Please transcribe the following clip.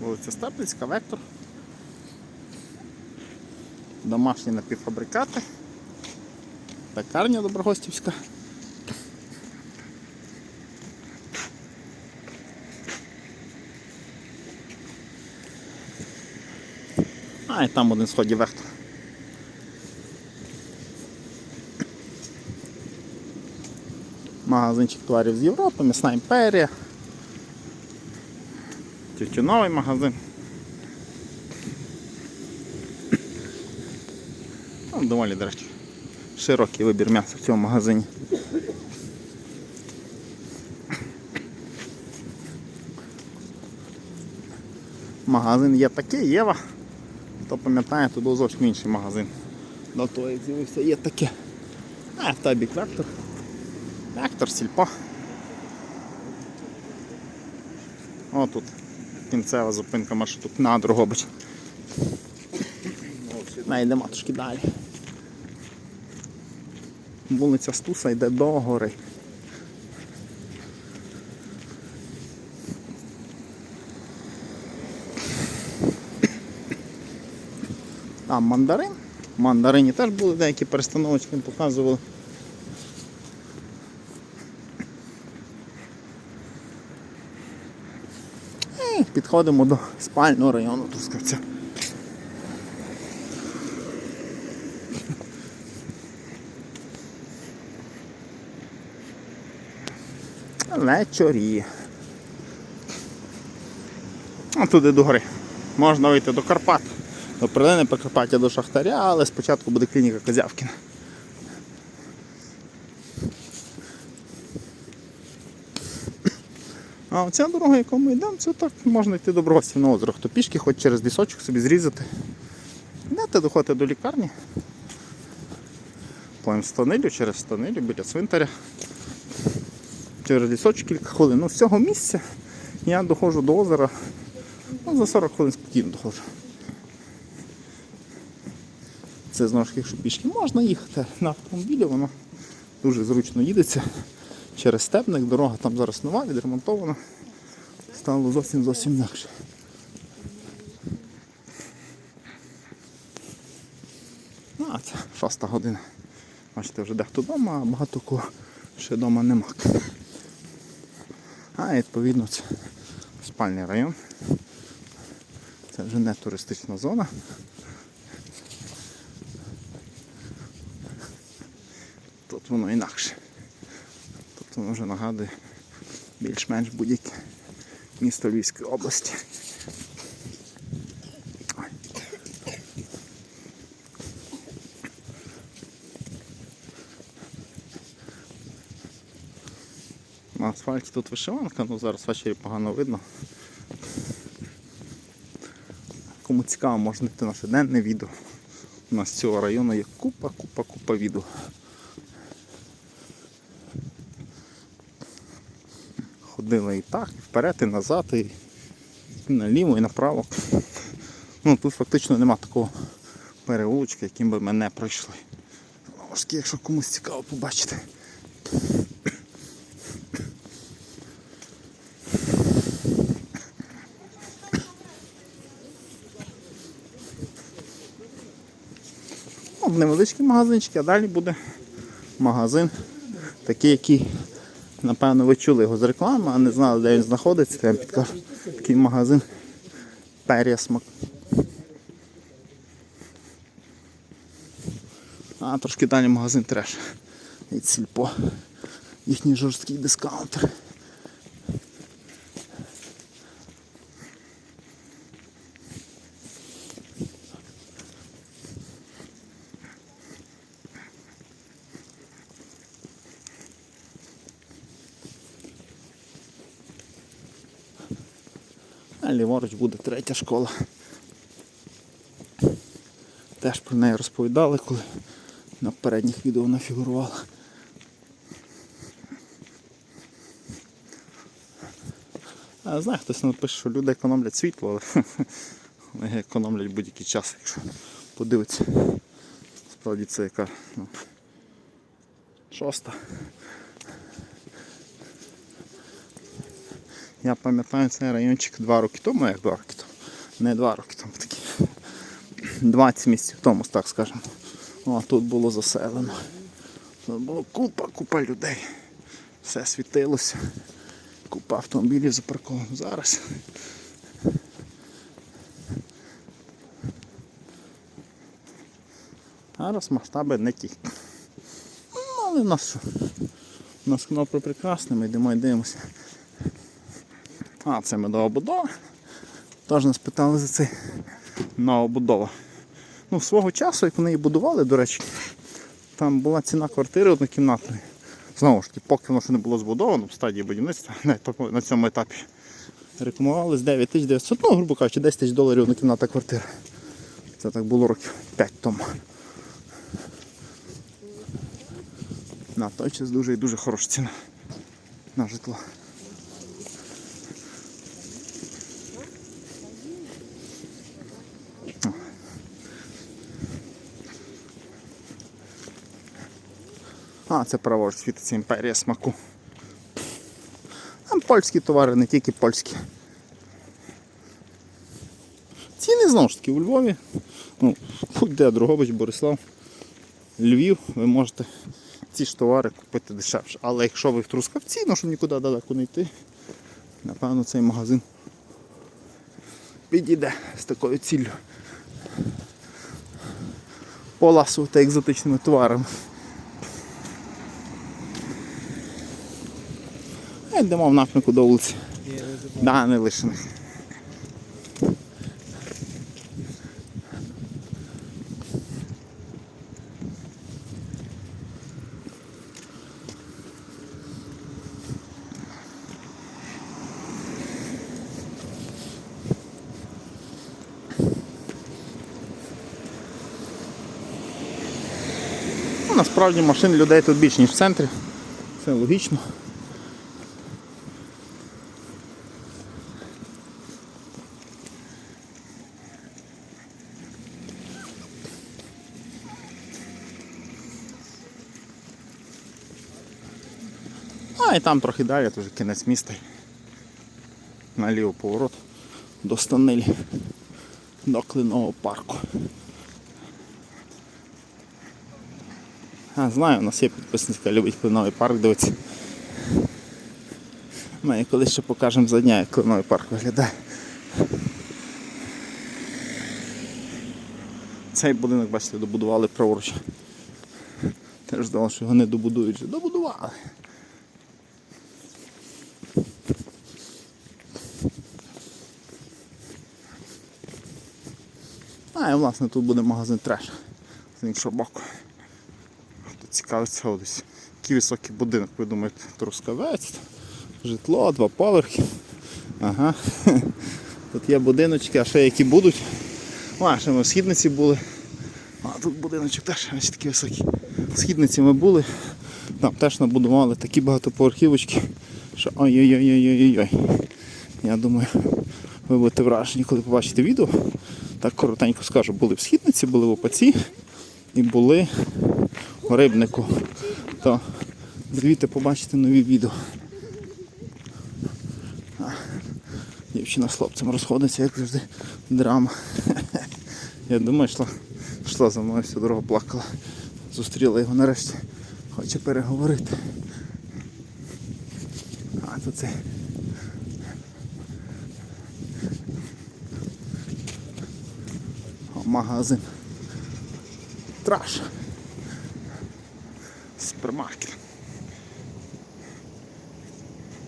Вулиця Степницька, Вектор. Домашні напівфабрикати. Пекарня Доброгостівська. А, і там один сході Вектор. Магазинчик товарів з Європи, м'ясна імперія. Тютюновий магазин. Ну, доволі, до речі, широкий вибір м'яса в цьому магазині. Магазин є такий, Єва. Хто пам'ятає, то був зовсім інший магазин. До того як з'явився є таке. А, в той бік вектор. Вектор, сільпо. О тут кінцева зупинка маршруту на Дрогобич. Найдемо трошки далі. Вулиця Стуса йде до гори. Там мандарин. В мандарині теж були деякі перестановочки, показували. І підходимо до спального району Трускавця. Вечорі. А туди до гори. Можна вийти до Карпат. До Прилини Прикарпаття до Шахтаря, але спочатку буде клініка Козявкіна. А оця дорога, яку ми йдемо, це так можна йти до Бросів на озеро. Хто пішки хоч через лісочок собі зрізати. Йдете, доходите до лікарні. По Станилю, через Станилю, біля цвинтаря. Через лісочок кілька хвилин. Ну, з цього місця я доходжу до озера. Ну, за 40 хвилин спокійно доходжу. Це знову ж якщо пішки можна їхати на автомобілі, воно дуже зручно їдеться. Через степник, дорога там зараз нова, відремонтована. Стало зовсім зовсім інакше. Ну, а це шоста година. Бачите, вже дехто вдома, а багато кого ще вдома нема. А відповідно це спальний район. Це вже не туристична зона. Тут воно інакше. Тут воно вже нагадує більш-менш будь-яке місто Львівської області. На асфальті тут вишиванка, ну зараз ввечері погано видно. Кому цікаво, можна йти наше денне відео. У нас з цього району є купа, купа, купа відео. Ходили і так, і вперед, і назад, і, наліво, і направо. Ну, тут фактично нема такого переулочка, яким би ми не пройшли. Знову якщо комусь цікаво побачити. Ну, невеличкий магазинчик, а далі буде магазин, такий, який, напевно, ви чули його з реклами, а не знали, де він знаходиться, я підкажу. Такий магазин Пересмак. А трошки далі магазин треш. І сільпо. Їхній жорсткий дискаунтер. А ліворуч буде третя школа. Теж про неї розповідали, коли на передніх відео вона фігурувала. А знаю, хтось напише, що люди економлять світло, але вони економлять будь-який час, якщо подивитися. Справді це яка ну, шоста. Я пам'ятаю цей райончик два роки тому, як два роки тому. Не два роки тому такі. 20 місяців тому, так скажемо. О, тут було заселено. Тут було купа, купа людей. Все світилося. Купа автомобілів запарковано. Зараз. Зараз масштаби не ті. Ну, але в нас що? У нас кнопки прекрасні, ми йдемо і дивимося. А, це медова будова. Тож нас питали за це нова будова. Ну, свого часу, як вони її будували, до речі, там була ціна квартири однокімнатної. Знову ж таки, поки воно ще не було збудовано в стадії будівництва, на, цьому етапі. Рекламували з 9900, ну, грубо кажучи, 10 тисяч доларів однокімнатна квартира. Це так було років 5 тому. На той час дуже і дуже хороша ціна на житло. А, це праворуч світиться імперія смаку. Там польські товари, не тільки польські. Ціни знову ж таки у Львові. Ну, будь-де Дрогобич, Борислав, Львів, ви можете ці ж товари купити дешевше. Але якщо ви в Трускавці, ну щоб нікуди далеко не йти, напевно цей магазин підійде з такою ціллю. Поласувати екзотичними товарами. Йдемо в напрямку до вулиці. Да, не лишених. Ну, насправді машин людей тут більше, ніж в центрі. Це логічно. І там трохи далі, вже кінець міста. Наліво поворот до Станилі, до Клинового парку. А, знаю, у нас є підписник, яка любить Клиновий парк дивитися. Ми колись ще покажемо за дня, як Клиновий парк виглядає. Цей будинок, бачите, добудували праворуч. Теж здавалося, що його не добудують. Добудували. Власне тут буде магазин треш з іншого боку. Хто цікавиться, о, десь який високий будинок, ви думаєте, трускавець, житло, два поверхи. Ага. Тут є будиночки, а ще які будуть. А, ще ми в східниці були. А тут будиночок теж ось такі високі. В східниці ми були. Там теж набудували такі багатоповерхівочки, що ой-ой-ой-ой-ой-ой. Я думаю, ви будете вражені, коли побачите відео. Так коротенько скажу, були в східниці, були в Опаці і були в рибнику. То звідти побачите нові відео. Дівчина з хлопцем розходиться, як завжди, драма. Я думаю, йшла, йшла за мною всю дорогу плакала. Зустріла його нарешті. Хоче переговорити. А тут це. Магазин. Траш. Супермаркет.